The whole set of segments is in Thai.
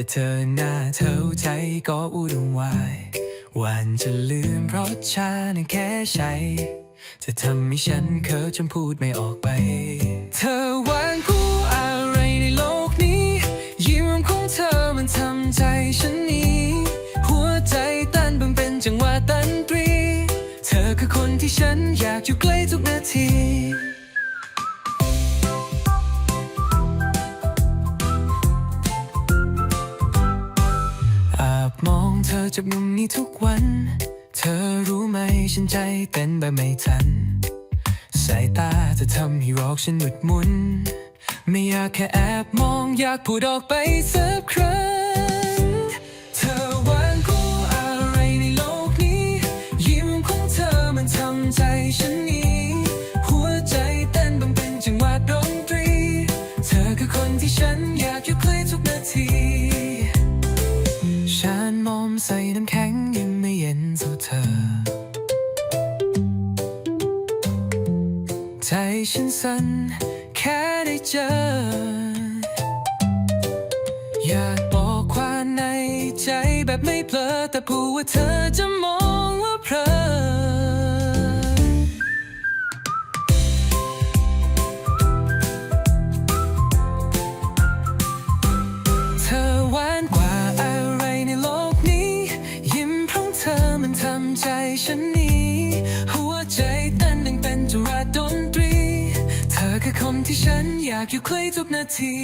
แต่เธอหน้าเธอใจก็อุ่นวายวันจะลืมเพราะฉันแค่ใช้จะทำให้ฉันเคิจนพูดไม่ออกไป เธอหวานคู่อะไรในโลกนี้ ยิ้มของเธอมันทำใจฉันนี้หัวใจต้นบิ่งเป็นจังหวะดนตรี เธอคือคนที่ฉันอยากอยู่ใกล้ทุกนาที จากมุมนี้ทุกวัน เธอรู้ไหมฉันใจเต้นแบบไม่ทัน สายตาจะทำให้รอกฉันหมุดมุน ไม่อยากแค่แอบมองอยากพูดออกไปสักครั้ง เธอหวานกูอะไรในโลกนี้ ยิ้มของเธอมันทำใจฉันนี้หัวใจเต้นบังเป็นจังหวะดนตรี เธอคือคนที่ฉันอยากอยู่ใกล้ทุกนาที ฉันสั่นแค่ได้เจอ อยากบอกความในใจแบบไม่เพลอแต่พูดว่าเธอจะมองว่าเพลอเธ ที่ฉันอยากอยู่ใกล้ทุกนาที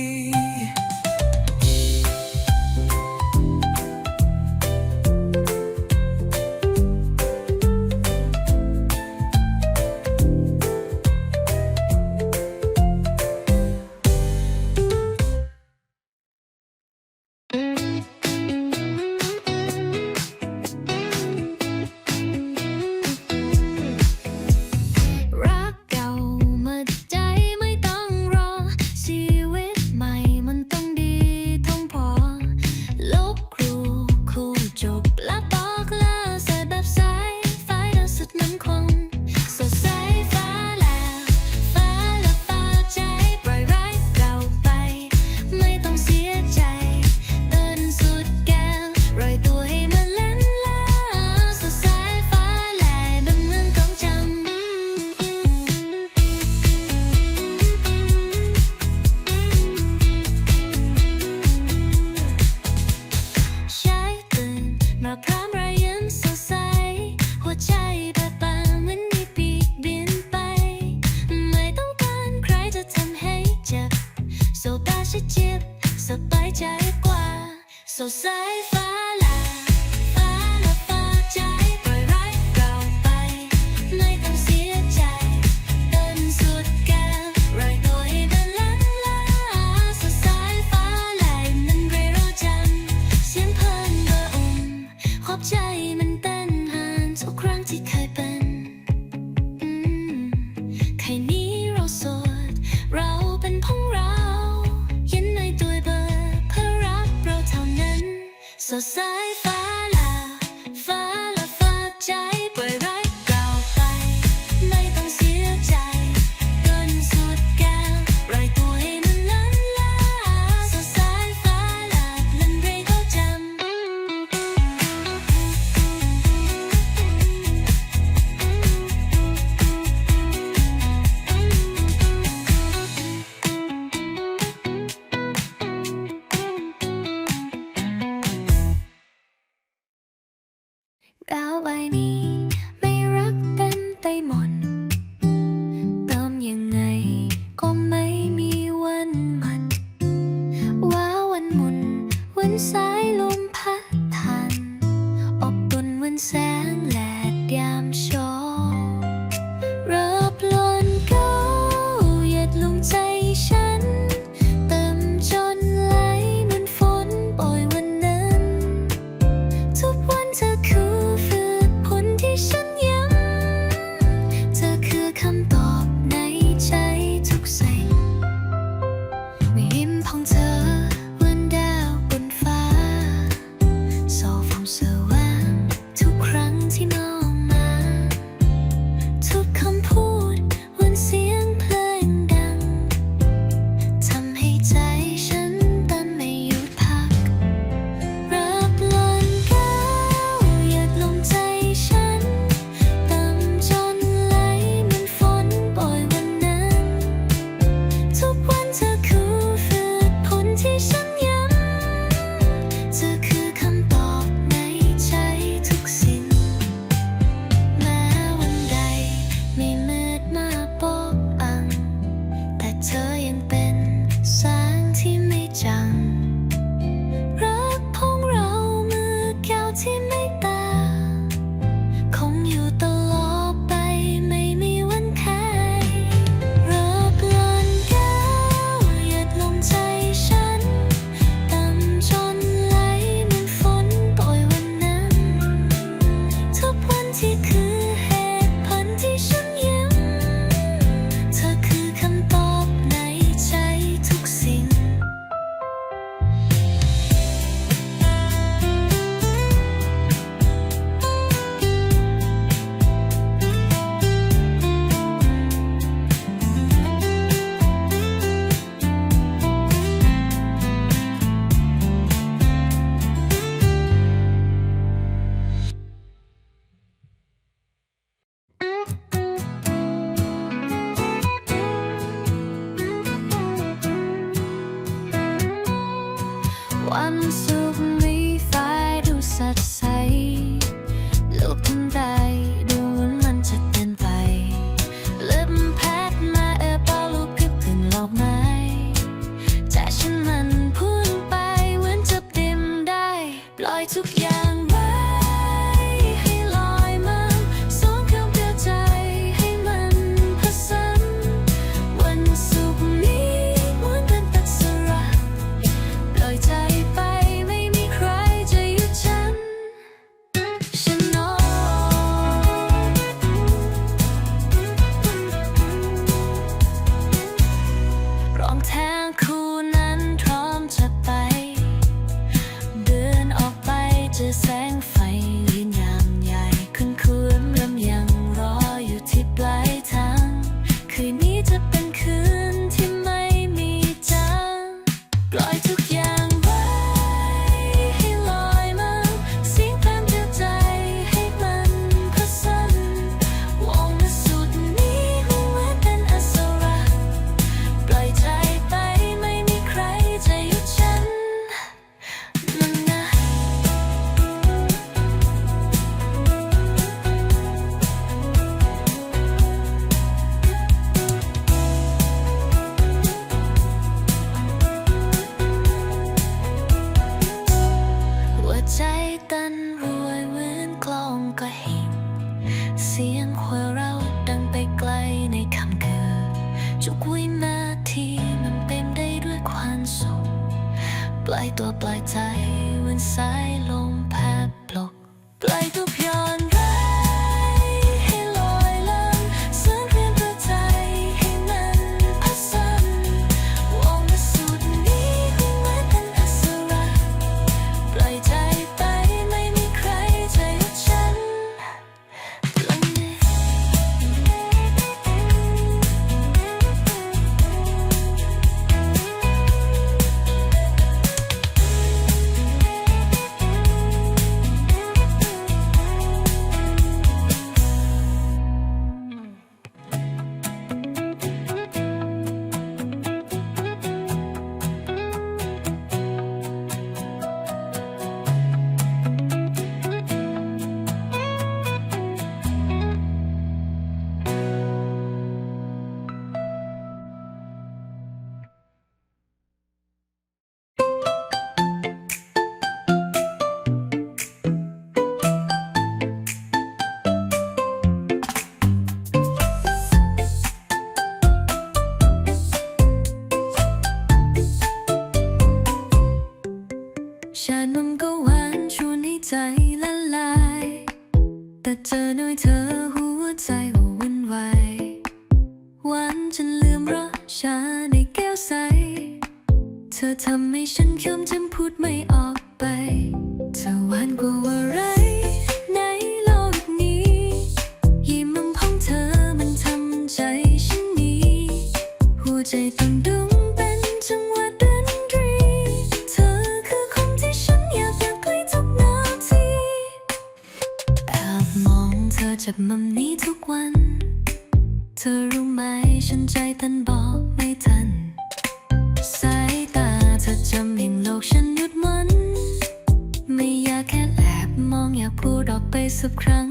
subcrans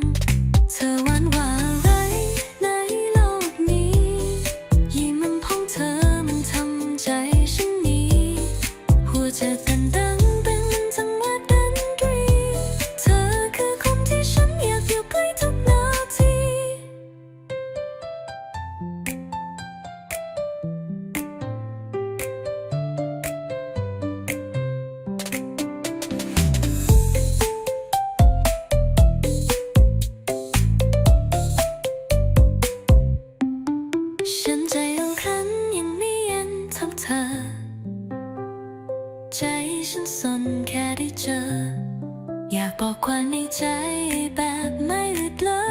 จอ อยากบอกความในใจแบบไม่อึดเละ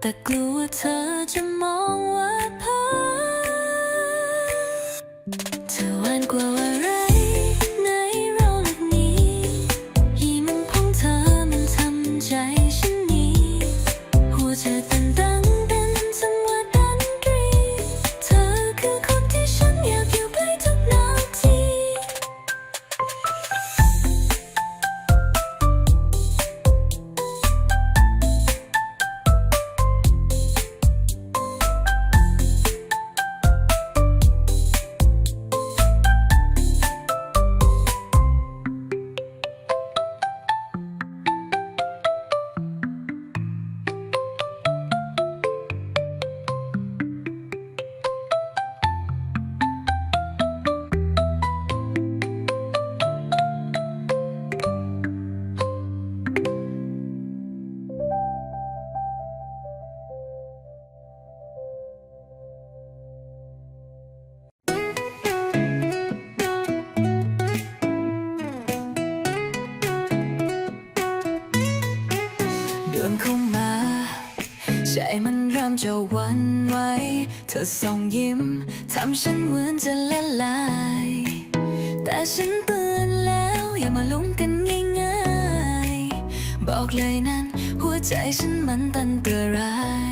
แต่กลัวเธอจะมองว่าพอ ส่งยิ้มทำฉันเหมือนจะละลาย แต่ฉันเตือนแล้วอย่ามาลุ้มกันง่ายๆ บอกเลยนั้น หัวใจฉันมันตันเตือร้าย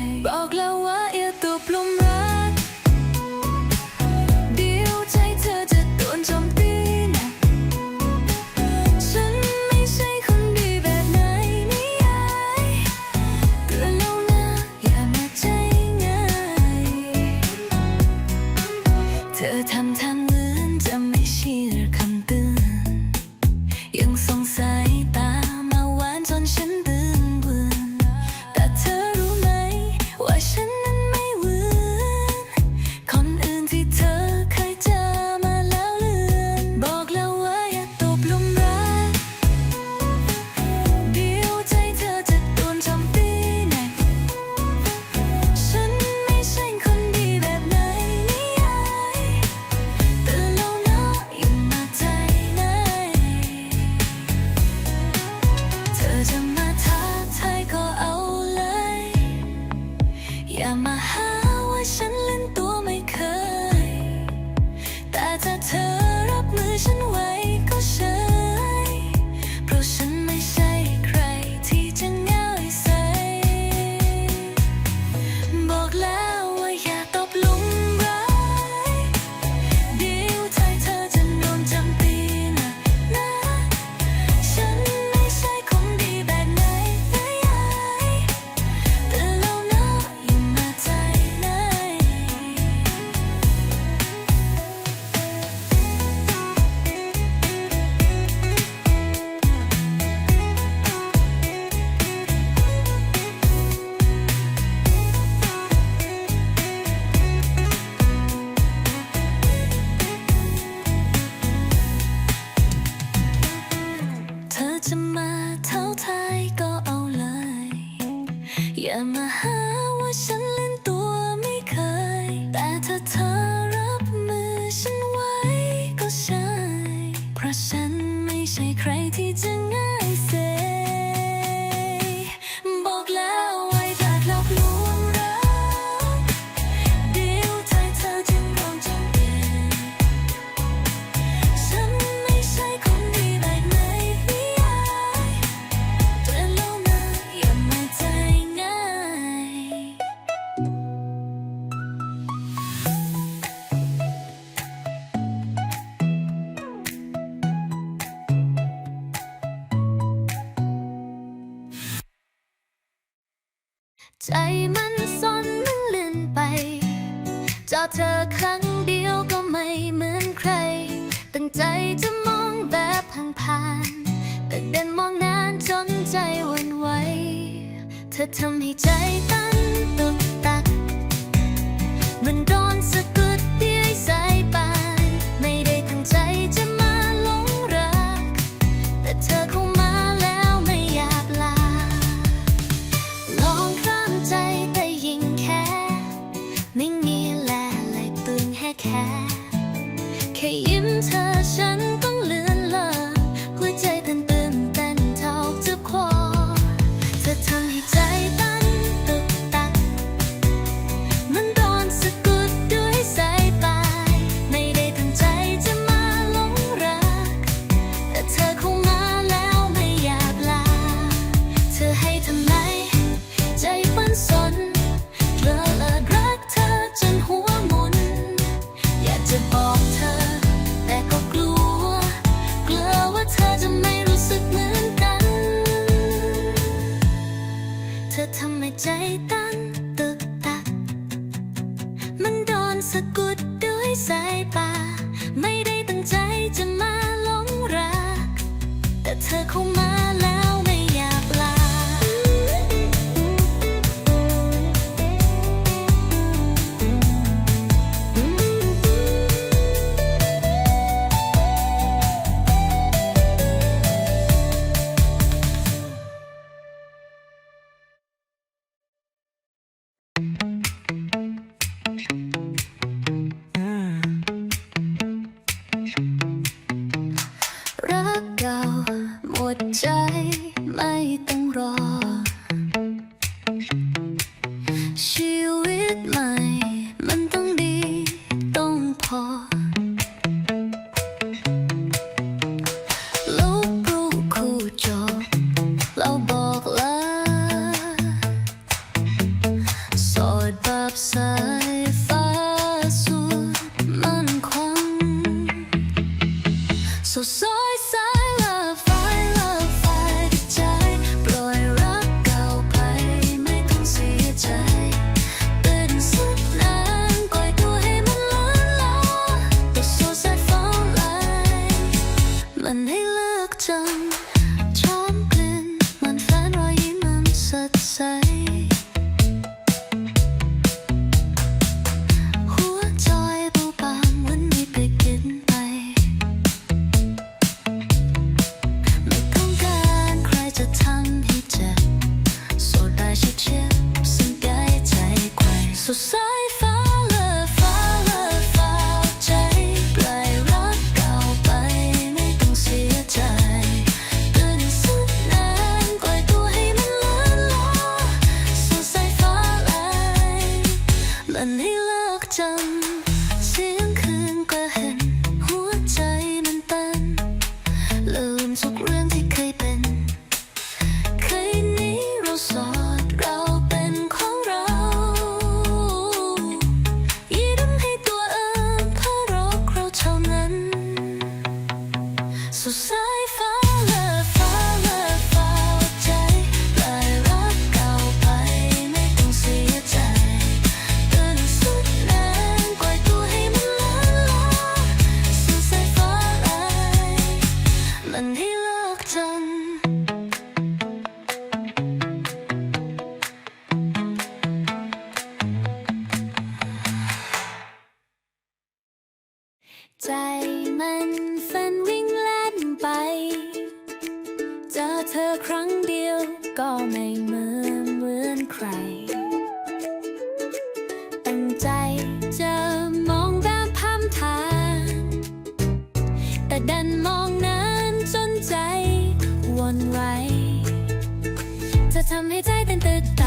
ใจมันซนมันลื่นไป จอเธอครั้งเดียวก็ไม่เหมือนใคร ตั้งใจจะมองแบบผ่านๆแต่เดินมองนานจนใจวันไหว เธอทำให้ใจตั้งตุก ใจ she with my แต่ดันมองนานจนใจวนไหวจะทำให้ใจเต้นตึก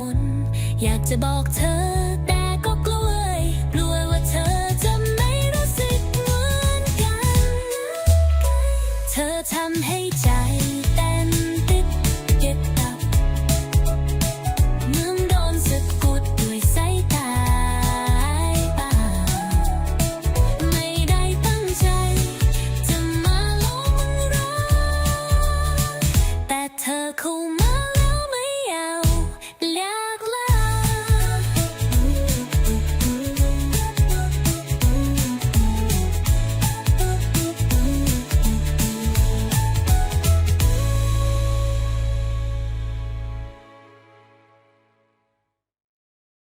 มน อยากจะบอกเธอแต่ก็กลัวกลัวว่าเธอจะไม่รู้สึกเหมือนกัน เธอทำให้ใจ